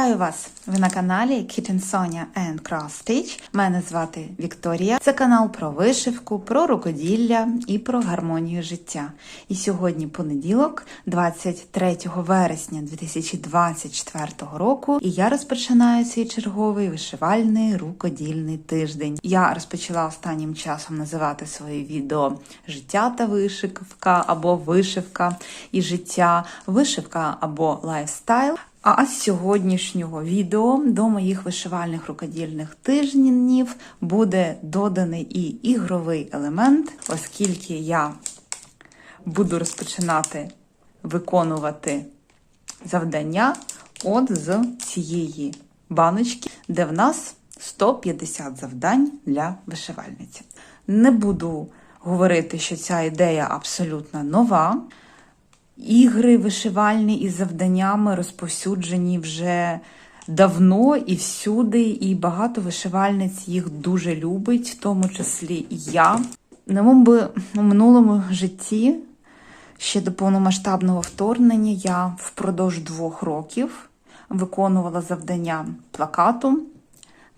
Вітаю вас! Ви на каналі Kitten Sonia and Cross Stitch. Мене звати Вікторія. Це канал про вишивку, про рукоділля і про гармонію життя. І сьогодні понеділок, 23 вересня 2024 року, і я розпочинаю цей черговий вишивальний рукодільний тиждень. Я розпочала останнім часом називати свої відео життя та вишивка або вишивка і життя, вишивка або лайфстайл. А з сьогоднішнього відео до моїх вишивальних рукодільних тижнів буде доданий і ігровий елемент, оскільки я буду розпочинати виконувати завдання от з цієї баночки, де в нас 150 завдань для вишивальниці. Не буду говорити, що ця ідея абсолютно нова. Ігри вишивальні із завданнями розповсюджені вже давно і всюди, і багато вишивальниць їх дуже любить, в тому числі і я. Немов би у минулому житті, ще до повномасштабного вторгнення, я впродовж двох років виконувала завдання плакату,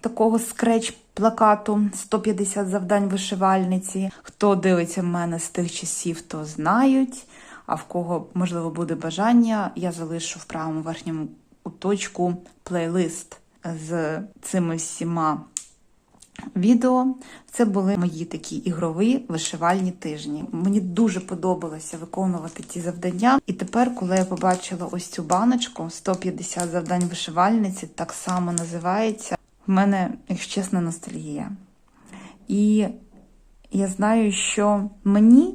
такого скреч-плакату 150 завдань вишивальниці. Хто дивиться мене з тих часів, то знають. А в кого, можливо, буде бажання, я залишу в правому верхньому куточку плейлист з цими всіма відео. Це були мої такі ігрові вишивальні тижні. Мені дуже подобалося виконувати ті завдання. І тепер, коли я побачила ось цю баночку 150 завдань вишивальниці, так само називається. В мене, якщо чесно, ностальгія. І я знаю, що мені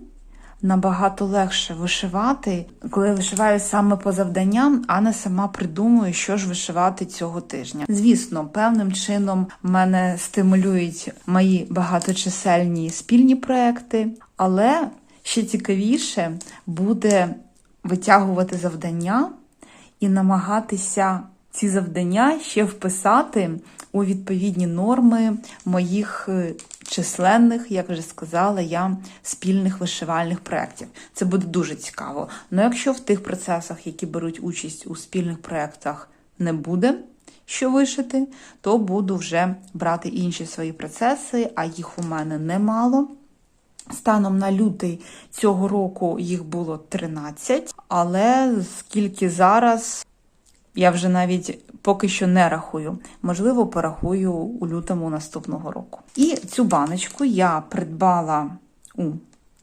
набагато легше вишивати, коли вишиваю саме по завданням, а не сама придумую, що ж вишивати цього тижня. Звісно, певним чином мене стимулюють мої багаточисельні спільні проекти, але ще цікавіше буде витягувати завдання і намагатися ці завдання ще вписати у відповідні норми моїх численних, як вже сказала я, спільних вишивальних проєктів. Це буде дуже цікаво. Ну якщо в тих процесах, які беруть участь у спільних проєктах, не буде що вишити, то буду вже брати інші свої процеси, а їх у мене немало. Станом на лютий цього року їх було 13, але скільки зараз, я вже навіть поки що не рахую. Можливо, порахую у лютому наступного року. І цю баночку я придбала у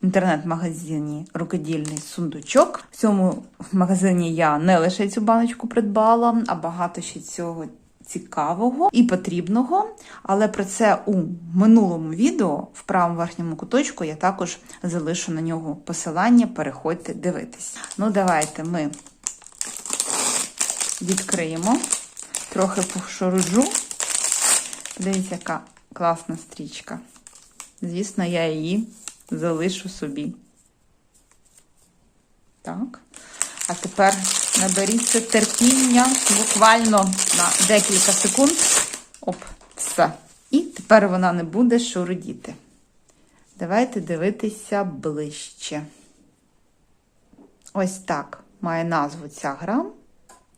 інтернет-магазині Рукодільний сундучок. В цьому магазині я не лише цю баночку придбала, а багато ще цього. Цікавого і потрібного, але про це у минулому відео в правому верхньому куточку я також залишу на нього посилання. Переходьте дивитись. Ну, давайте ми відкриємо, трохи пошоруджу. Подивіться, яка класна стрічка. Звісно, я її залишу собі. Так. А тепер наберіться терпіння буквально на декілька секунд. Оп, все. І тепер вона не буде шурудіти. Давайте дивитися ближче. Ось так має назву ця гра.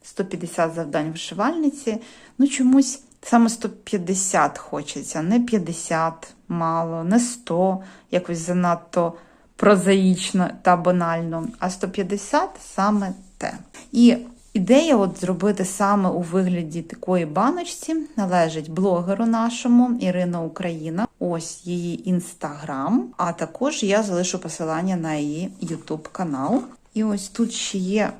150 завдань вишивальниці. Ну, чомусь саме 150 хочеться, не 50 мало, не 100, якось занадто прозаїчно та банально, а 150 саме те. І ідея от зробити саме у вигляді такої баночці належить блогеру нашому Ірина Україна. Ось її інстаграм, а також я залишу посилання на її Ютуб канал. І ось тут ще є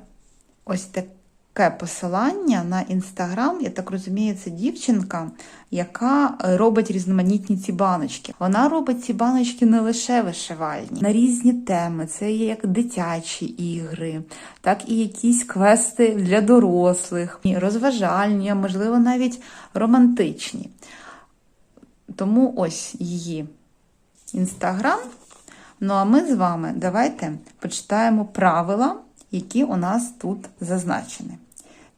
ось таке таке посилання на інстаграм, я так розумію, це дівчинка, яка робить різноманітні ці баночки. Вона робить ці баночки не лише вишивальні, на різні теми. Це є як дитячі ігри, так і якісь квести для дорослих, розважальні, можливо, навіть романтичні. Тому ось її інстаграм. Ну, а ми з вами давайте почитаємо правила, які у нас тут зазначені.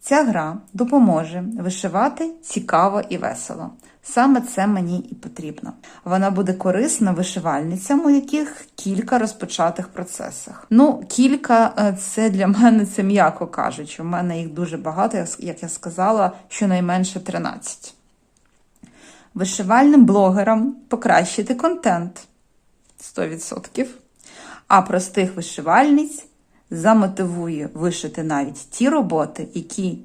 Ця гра допоможе вишивати цікаво і весело. Саме це мені і потрібно. Вона буде корисна вишивальницям, у яких кілька розпочатих процесах. Ну, кілька е, це для мене це м'яко кажучи. У мене їх дуже багато, як- я сказала, щонайменше 13. Вишивальним блогерам покращити контент 100%. А простих вишивальниць замотивує вишити навіть ті роботи, які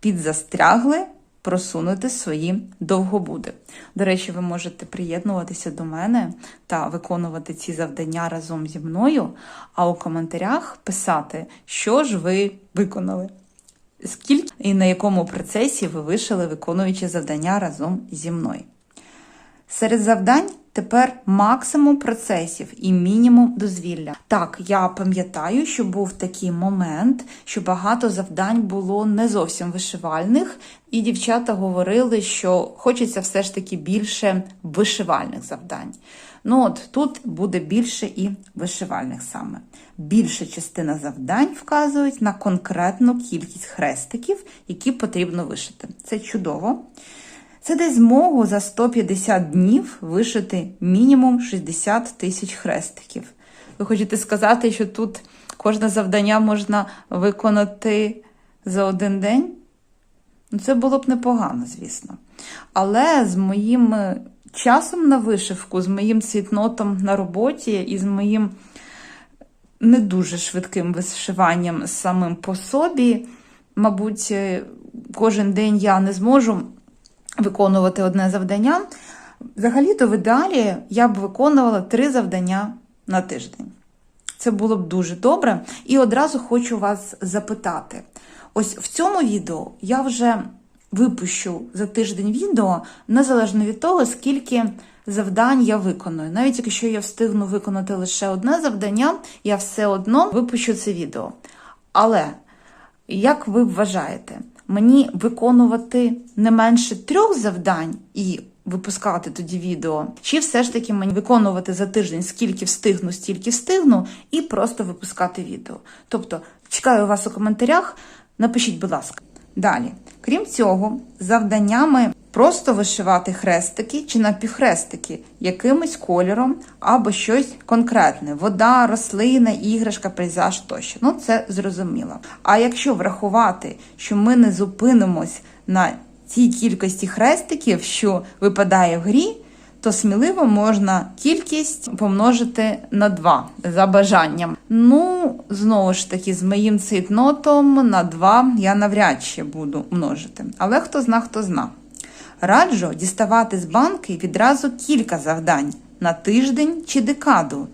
підзастрягли просунути свої довгобуди. До речі, ви можете приєднуватися до мене та виконувати ці завдання разом зі мною, а у коментарях писати, що ж ви виконали. Скільки і на якому процесі ви вишили, виконуючи завдання разом зі мною. Серед завдань тепер максимум процесів і мінімум дозвілля. Так, я пам'ятаю, що був такий момент, що багато завдань було не зовсім вишивальних, і дівчата говорили, що хочеться все ж таки більше вишивальних завдань. Ну от тут буде більше і вишивальних саме. Більша частина завдань вказують на конкретну кількість хрестиків, які потрібно вишити. Це чудово. Це дасть змогу за 150 днів вишити мінімум 60 тисяч хрестиків. Ви хочете сказати, що тут кожне завдання можна виконати за один день? Ну, це було б непогано, звісно. Але з моїм е, часом на вишивку, з моїм цвітнотом на роботі і з моїм не дуже швидким вишиванням самим по собі, мабуть, е, кожен день я не зможу виконувати одне завдання. Взагалі-то в ідеалі я б виконувала три завдання на тиждень. Це було б дуже добре. І одразу хочу вас запитати: ось в цьому відео я вже випущу за тиждень відео, незалежно від того, скільки завдань я виконую. Навіть якщо я встигну виконати лише одне завдання, я все одно випущу це відео. Але як ви вважаєте, мені виконувати не менше трьох завдань і випускати тоді відео, чи все ж таки мені виконувати за тиждень скільки встигну, стільки встигну, і просто випускати відео? Тобто, чекаю вас у коментарях, напишіть, будь ласка. Далі, крім цього, завданнями просто вишивати хрестики чи напівхрестики якимось кольором або щось конкретне: вода, рослина, іграшка, пейзаж тощо. Ну, це зрозуміло. А якщо врахувати, що ми не зупинимось на цій кількості хрестиків, що випадає в грі, то сміливо можна кількість помножити на 2 за бажанням. Ну, знову ж таки, з моїм цейтнотом на 2 я навряд чи буду множити. Але хто зна, хто зна. Раджу діставати з банки відразу кілька завдань на тиждень чи декаду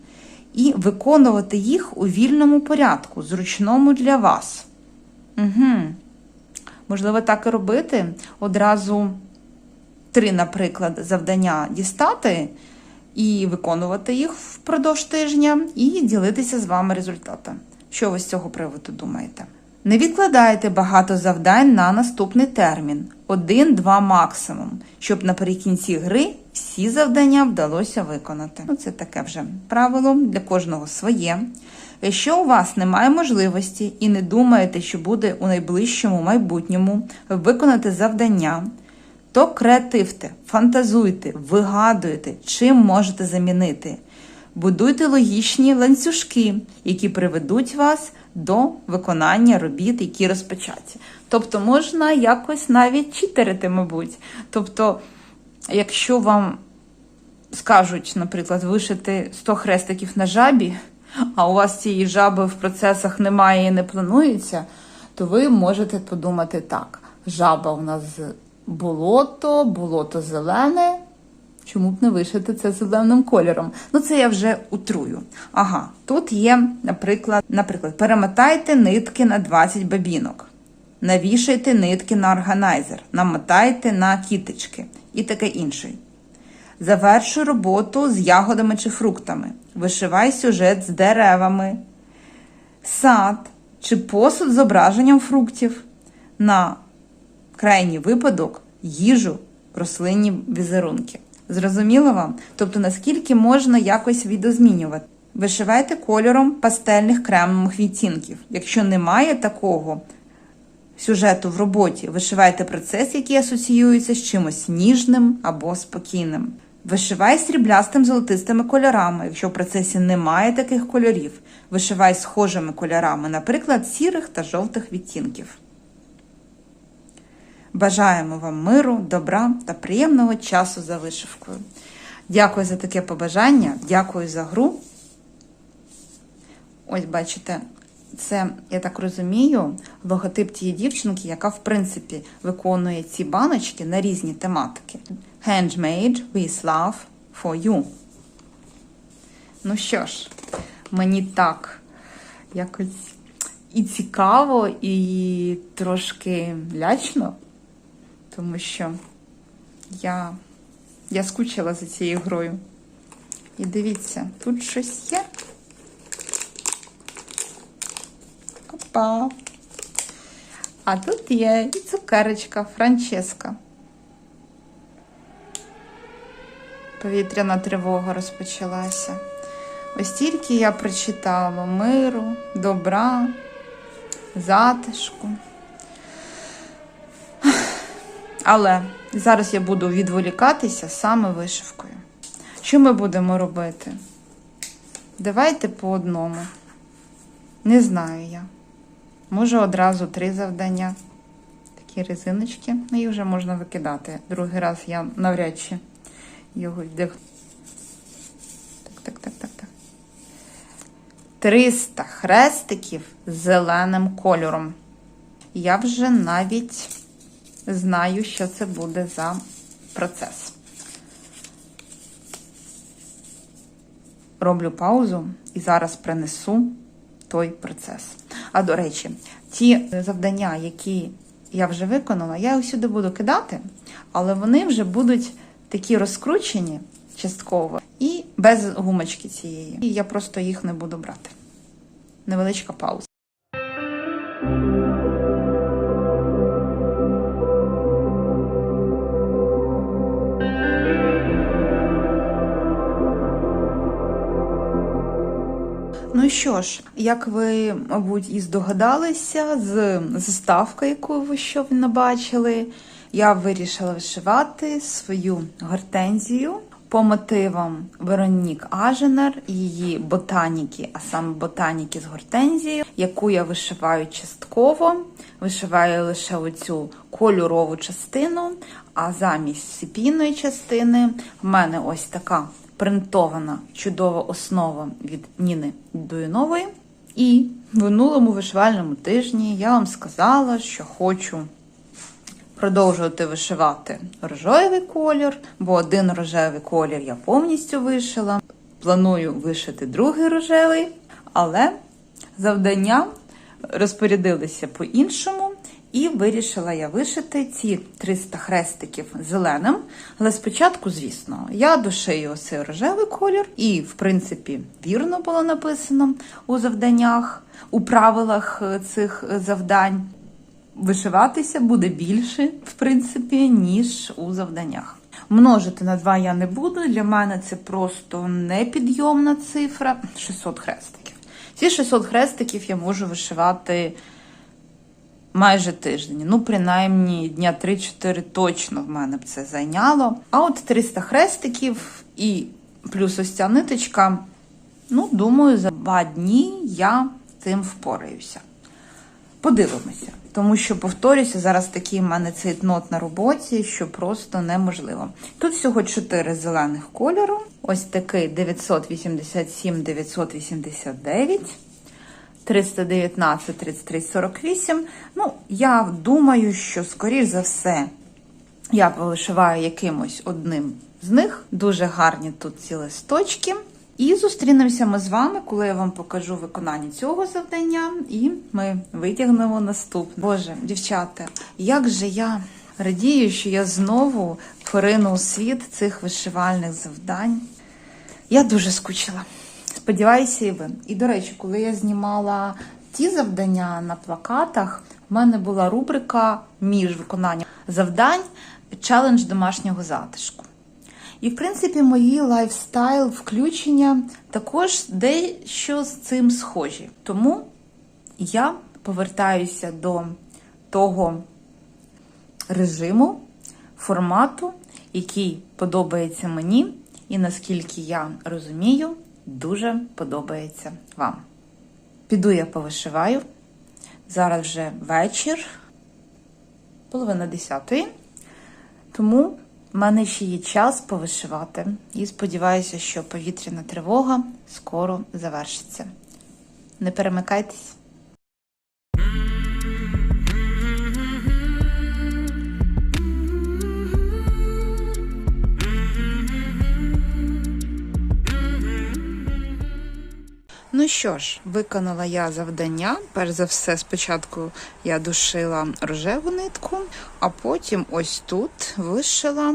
і виконувати їх у вільному порядку, зручному для вас. Угу. Можливо, так і робити. Одразу три, наприклад, завдання дістати і виконувати їх впродовж тижня, і ділитися з вами результатом. Що ви з цього приводу думаєте? Не відкладайте багато завдань на наступний термін, один-два максимум, щоб наприкінці гри всі завдання вдалося виконати. Ну, це таке вже правило для кожного своє. Якщо у вас немає можливості і не думаєте, що буде у найближчому майбутньому виконати завдання, то креативте, фантазуйте, вигадуйте, чим можете замінити. Будуйте логічні ланцюжки, які приведуть вас до виконання робіт, які розпочаті. Тобто можна якось навіть читерити, мабуть. Тобто, якщо вам скажуть, наприклад, вишити 100 хрестиків на жабі, а у вас цієї жаби в процесах немає і не планується, то ви можете подумати так: жаба у нас болото, болото зелене. Чому б не вишити це зеленим кольором? Ну, це я вже утрую. Ага, тут є, наприклад, наприклад, перемотайте нитки на 20 бабінок, навішайте нитки на органайзер, намотайте на кіточки і таке інше. Завершуй роботу з ягодами чи фруктами. Вишивай сюжет з деревами, сад чи посуд з зображенням фруктів. На крайній випадок їжу, рослинні візерунки. Зрозуміло вам? Тобто, наскільки можна якось відозмінювати. Вишивайте кольором пастельних кремових відтінків. Якщо немає такого, сюжету в роботі. Вишивайте процес, який асоціюється з чимось ніжним або спокійним. Вишивай сріблястим золотистими кольорами, якщо в процесі немає таких кольорів. Вишивай схожими кольорами, наприклад, сірих та жовтих відтінків. Бажаємо вам миру, добра та приємного часу за вишивкою. Дякую за таке побажання, дякую за гру. Ось бачите, це, я так розумію, логотип тієї дівчинки, яка, в принципі, виконує ці баночки на різні тематики. Handmade with love for you. Ну що ж, мені так якось і цікаво, і трошки лячно, тому що я, я скучила за цією грою. І дивіться, тут щось є. Опа. А тут є і цукерочка Франческа. Повітряна тривога розпочалася. Ось тільки я прочитала миру, добра, затишку. Але зараз я буду відволікатися саме вишивкою. Що ми будемо робити? Давайте по одному. Не знаю я. Може одразу три завдання. Такі резиночки. Ну, їх вже можна викидати. Другий раз я навряд чи його вдих. Так, так, так, так, так. 300 хрестиків зеленим кольором. Я вже навіть знаю, що це буде за процес. Роблю паузу і зараз принесу той процес. А до речі, ті завдання, які я вже виконала, я їх сюди буду кидати, але вони вже будуть такі розкручені частково і без гумочки цієї. І я просто їх не буду брати. Невеличка пауза. Ну що ж, як ви, мабуть, і здогадалися, з заставки, яку ви щойно бачили, я вирішила вишивати свою гортензію по мотивам Веронік Аженер її ботаніки, а саме ботаніки з гортензією, яку я вишиваю частково, вишиваю лише оцю кольорову частину, а замість сепійної частини в мене ось така принтована чудова основа від Ніни Дуїнової. І в минулому вишивальному тижні я вам сказала, що хочу продовжувати вишивати рожевий колір, бо один рожевий колір я повністю вишила. Планую вишити другий рожевий, але завдання розпорядилися по-іншому. І вирішила я вишити ці 300 хрестиків зеленим. Але спочатку, звісно, я дошию оцей рожевий колір, і, в принципі, вірно було написано у завданнях, у правилах цих завдань. Вишиватися буде більше, в принципі, ніж у завданнях. Множити на 2 я не буду. Для мене це просто непідйомна цифра 600 хрестиків. Ці 600 хрестиків я можу вишивати майже тиждень. Ну, принаймні, дня 3-4 точно в мене б це зайняло. А от 300 хрестиків і плюс ось ця ниточка. Ну, думаю, за два дні я цим впораюся. Подивимося. Тому що, повторюся, зараз такий в мене цейтнот на роботі, що просто неможливо. Тут всього 4 зелених кольору. Ось такий 987-989. 319, 33, 48. Ну, я думаю, що, скоріш за все, я повишиваю якимось одним з них. Дуже гарні тут ці листочки. І зустрінемося ми з вами, коли я вам покажу виконання цього завдання, і ми витягнемо наступне. Боже, дівчата, як же я радію, що я знову порину світ цих вишивальних завдань. Я дуже скучила. Сподіваюся, і ви. І, до речі, коли я знімала ті завдання на плакатах, в мене була рубрика між виконанням завдань челендж домашнього затишку. І, в принципі, мої лайфстайл включення також дещо з цим схожі. Тому я повертаюся до того режиму, формату, який подобається мені, і наскільки я розумію, дуже подобається вам. Піду я повишиваю. Зараз вже вечір, половина десятої. Тому в мене ще є час повишивати. І сподіваюся, що повітряна тривога скоро завершиться. Не перемикайтесь. Ну що ж, виконала я завдання. Перш за все, спочатку я душила рожеву нитку, а потім ось тут вишила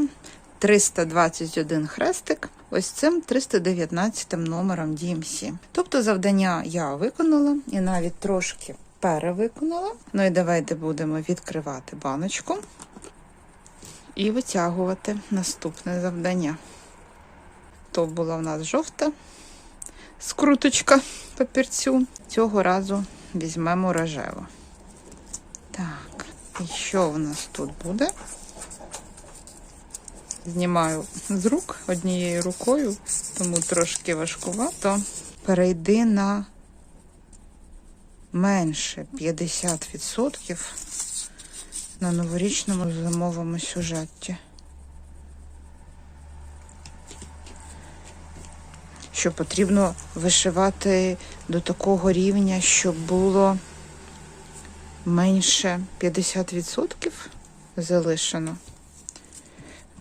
321 хрестик ось цим 319 номером DMC. Тобто завдання я виконала і навіть трошки перевиконала. Ну і давайте будемо відкривати баночку і витягувати наступне завдання. То була в нас жовта скруточка папірцю. Цього разу візьмемо рожеву. Так, і що в нас тут буде? Знімаю з рук однією рукою, тому трошки важкувато. Перейди на менше 50% на новорічному зимовому сюжеті. Що потрібно вишивати до такого рівня, щоб було менше 50% залишено.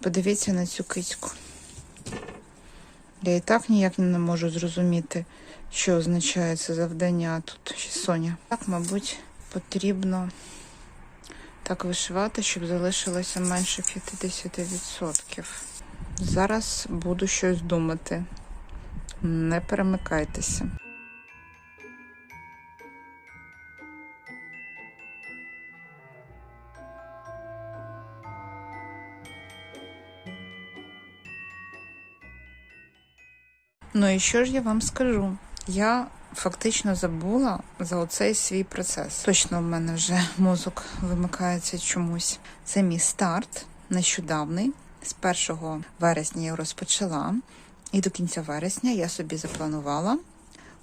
Подивіться на цю кицьку. Я і так ніяк не можу зрозуміти, що означає це завдання тут чи Соня. Так, мабуть, потрібно так вишивати, щоб залишилося менше 50%. Зараз буду щось думати. Не перемикайтеся. Ну і що ж я вам скажу? Я фактично забула за оцей свій процес. Точно в мене вже мозок вимикається чомусь. Це мій старт нещодавний. З 1 вересня я розпочала. І до кінця вересня я собі запланувала.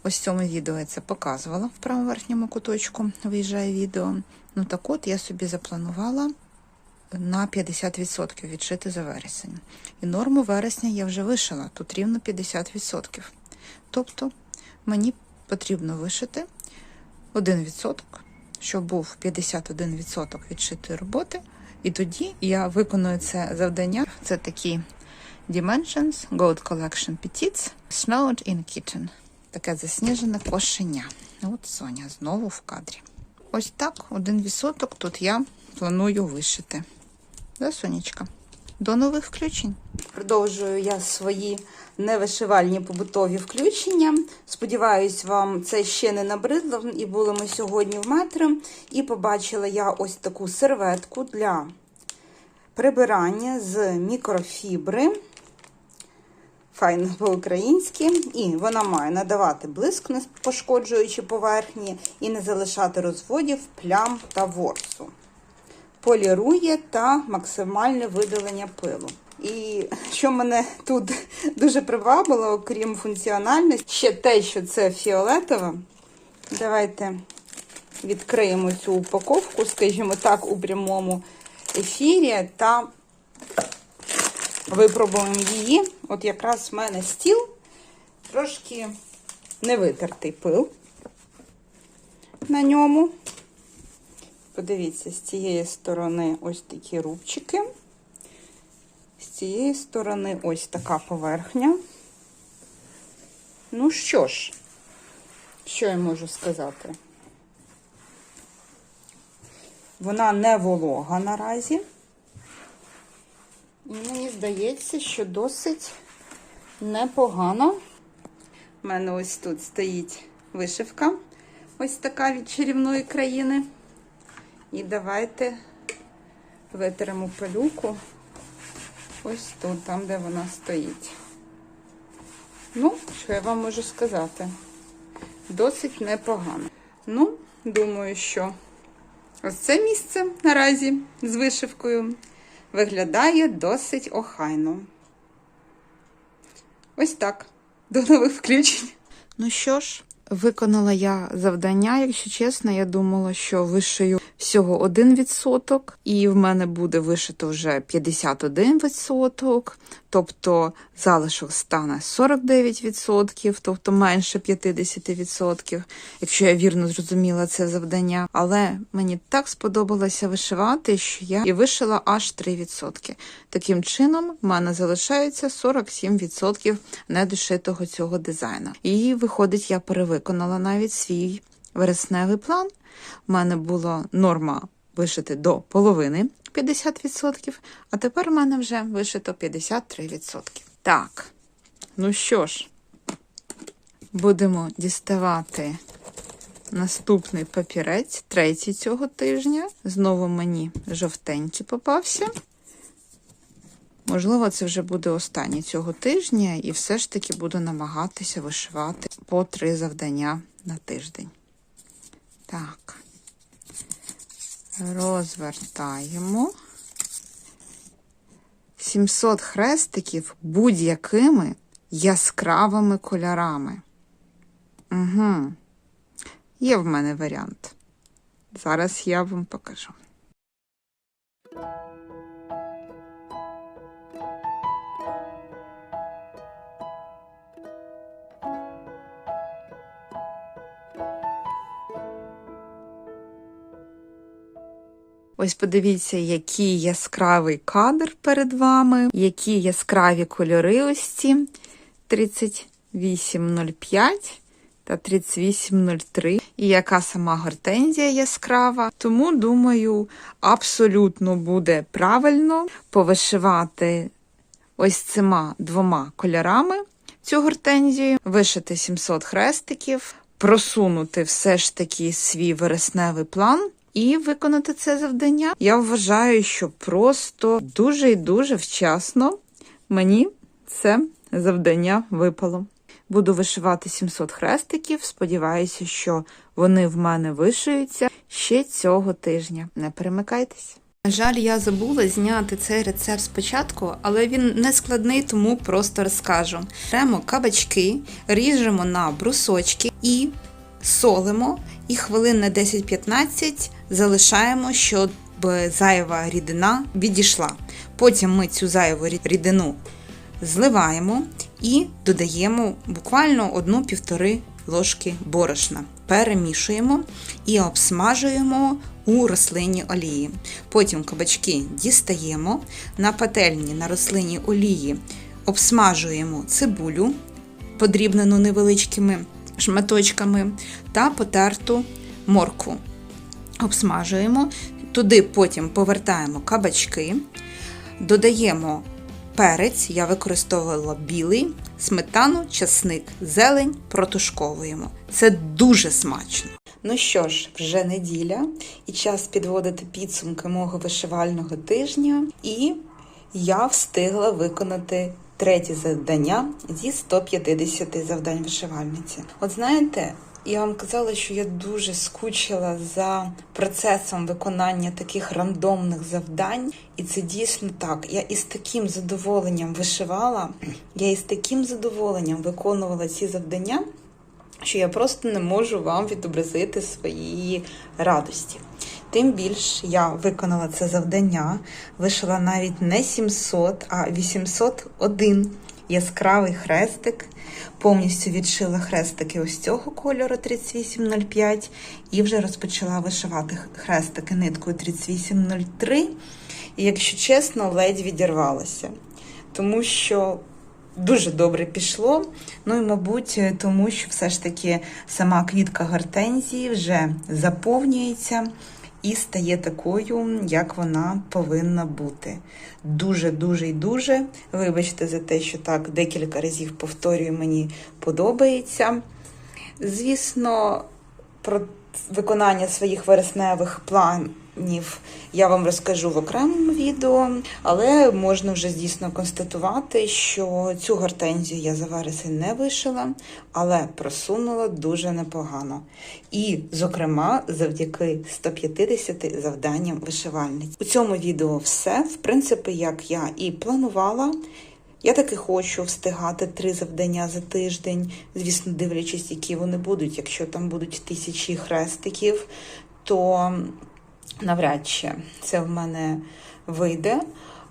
Ось в цьому відео я це показувала в правому верхньому куточку, виїжджає відео. Ну так от я собі запланувала на 50% відшити за вересень. І норму вересня я вже вишила, тут рівно 50%. Тобто мені потрібно вишити 1%, щоб був 51% відшитої роботи. І тоді я виконую це завдання. Це такі Dimensions Gold Collection Petites Snowed in Kitchen. Таке засніжене кошеня. От Соня знову в кадрі. Ось так, один відсоток тут я планую вишити. Да, Сонечка? До нових включень. Продовжую я свої невишивальні побутові включення. Сподіваюсь, вам це ще не набридло. І були ми сьогодні в метро. І побачила я ось таку серветку для прибирання з мікрофібри. Файно по-українськи, і вона має надавати блиск, не пошкоджуючи поверхні, і не залишати розводів, плям та ворсу. Полірує та максимальне видалення пилу. І що мене тут дуже привабило, окрім функціональності, ще те, що це фіолетове. Давайте відкриємо цю упаковку, скажімо так, у прямому ефірі, та випробуємо її. От якраз в мене стіл трошки не витертий пил на ньому. Подивіться, з цієї сторони ось такі рубчики, з цієї сторони ось така поверхня. Ну що ж, що я можу сказати? Вона не волога наразі. Мені здається, що досить непогано. У мене ось тут стоїть вишивка, ось така від чарівної країни. І давайте витримо пилюку ось тут, там, де вона стоїть. Ну, що я вам можу сказати? Досить непогано. Ну, думаю, що Ось це місце наразі з вишивкою виглядає досить охайно. Ось так. До нових включень. Ну що ж, виконала я завдання, якщо чесно, я думала, що вишию всього 1%, і в мене буде вишито вже 51%, тобто залишок стане 49%, тобто менше 50%, якщо я вірно зрозуміла це завдання. Але мені так сподобалося вишивати, що я і вишила аж 3%. Таким чином, в мене залишається 47% недошитого цього дизайну. І виходить, я перевиконала навіть свій вересневий план. У мене була норма вишити до половини 50%, а тепер у мене вже вишито 53%. Так, ну що ж, будемо діставати наступний папірець, третій цього тижня. Знову мені жовтенький попався. Можливо, це вже буде останній цього тижня, і все ж таки буду намагатися вишивати по три завдання на тиждень. Так, розвертаємо. 700 хрестиків будь-якими яскравими кольорами. Угу. Є в мене варіант. Зараз я вам покажу. Ось подивіться, який яскравий кадр перед вами, які яскраві кольори ось ці 3805 та 3803. І яка сама гортензія яскрава. Тому, думаю, абсолютно буде правильно повишивати ось цими двома кольорами цю гортензію, вишити 700 хрестиків, просунути все ж таки свій вересневий план. І виконати це завдання. Я вважаю, що просто дуже і дуже вчасно мені це завдання випало. Буду вишивати 700 хрестиків. Сподіваюся, що вони в мене вишиються ще цього тижня. Не перемикайтесь. На жаль, я забула зняти цей рецепт спочатку, але він не складний, тому просто розкажу. Беремо кабачки, ріжемо на брусочки і солимо, і хвилин на 10-15 залишаємо, щоб зайва рідина відійшла. Потім ми цю зайву рідину зливаємо і додаємо буквально 1-1,5 ложки борошна. Перемішуємо і обсмажуємо у рослинній олії. Потім кабачки дістаємо, на пательні на рослинній олії обсмажуємо цибулю, подрібнену невеличкими шматочками, та потерту моркву. Обсмажуємо, туди потім повертаємо кабачки, додаємо перець, я використовувала білий, сметану, часник, зелень, протушковуємо. Це дуже смачно. Ну що ж, вже неділя, і час підводити підсумки мого вишивального тижня, і я встигла виконати третє завдання зі 150 завдань вишивальниці. От знаєте, я вам казала, що я дуже скучила за процесом виконання таких рандомних завдань, і це дійсно так. Я із таким задоволенням вишивала, я із таким задоволенням виконувала ці завдання, що я просто не можу вам відобразити своєї радості. Тим більш я виконала це завдання, вишила навіть не 700, а 801 яскравий хрестик. Повністю відшила хрестики ось цього кольору 3805 і вже розпочала вишивати хрестики ниткою 3803. І, якщо чесно, ледь відірвалася. Тому що дуже добре пішло. Ну і, мабуть, тому що все ж таки сама квітка гортензії вже заповнюється і стає такою, як вона повинна бути. Дуже-дуже і дуже. Вибачте за те, що так декілька разів повторюю, мені подобається. Звісно, про виконання своїх вересневих план я вам розкажу в окремому відео, але можна вже дійсно констатувати, що цю гортензію я за вересень не вишила, але просунула дуже непогано. І, зокрема, завдяки 150 завданням вишивальниць. У цьому відео все, в принципі, як я і планувала. Я таки хочу встигати три завдання за тиждень, звісно, дивлячись, які вони будуть. Якщо там будуть тисячі хрестиків, то навряд чи це в мене вийде.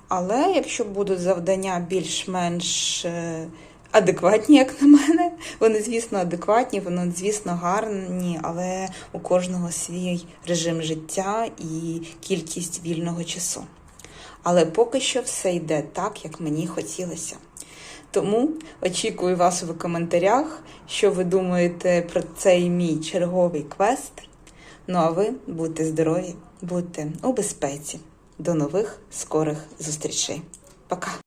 Але якщо будуть завдання більш-менш е, адекватні, як на мене, вони, звісно, адекватні, вони, звісно, гарні, але у кожного свій режим життя і кількість вільного часу. Але поки що все йде так, як мені хотілося. Тому очікую вас у коментарях, що ви думаєте про цей мій черговий квест. Ну а ви будьте здорові, будьте у безпеці. До нових скорих зустрічей. Пока!